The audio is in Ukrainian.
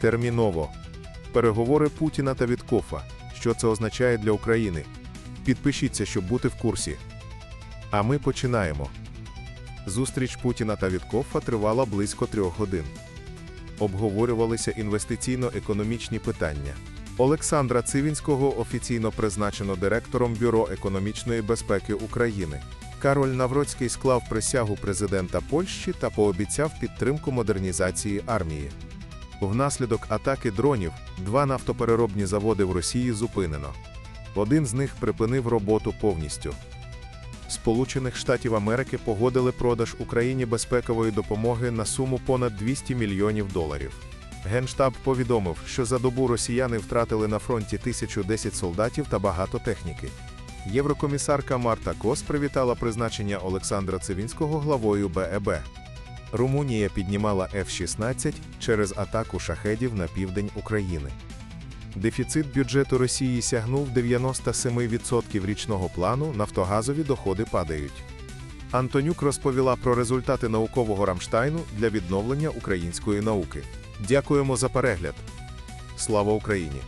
Терміново. Переговори Путіна та Віткофа. Що це означає для України? Підпишіться, щоб бути в курсі. А ми починаємо. Зустріч Путіна та Віткофа тривала близько трьох годин. Обговорювалися інвестиційно-економічні питання. Олександра Цивінського офіційно призначено директором Бюро економічної безпеки України. Кароль Навроцький склав присягу президента Польщі та пообіцяв підтримку модернізації армії. Внаслідок атаки дронів два нафтопереробні заводи в Росії зупинено. Один з них припинив роботу повністю. Сполучених Штатів Америки погодили продаж Україні безпекової допомоги на суму понад 200 мільйонів доларів. Генштаб повідомив, що за добу росіяни втратили на фронті 1010 солдатів та багато техніки. Єврокомісарка Марта Кос привітала призначення Олександра Цивінського главою БЕБ. Румунія піднімала F-16 через атаку шахедів на південь України. Дефіцит бюджету Росії сягнув 97% річного плану, нафтогазові доходи падають. Антонюк розповіла про результати наукового Рамштайну для відновлення української науки. Дякуємо за перегляд. Слава Україні!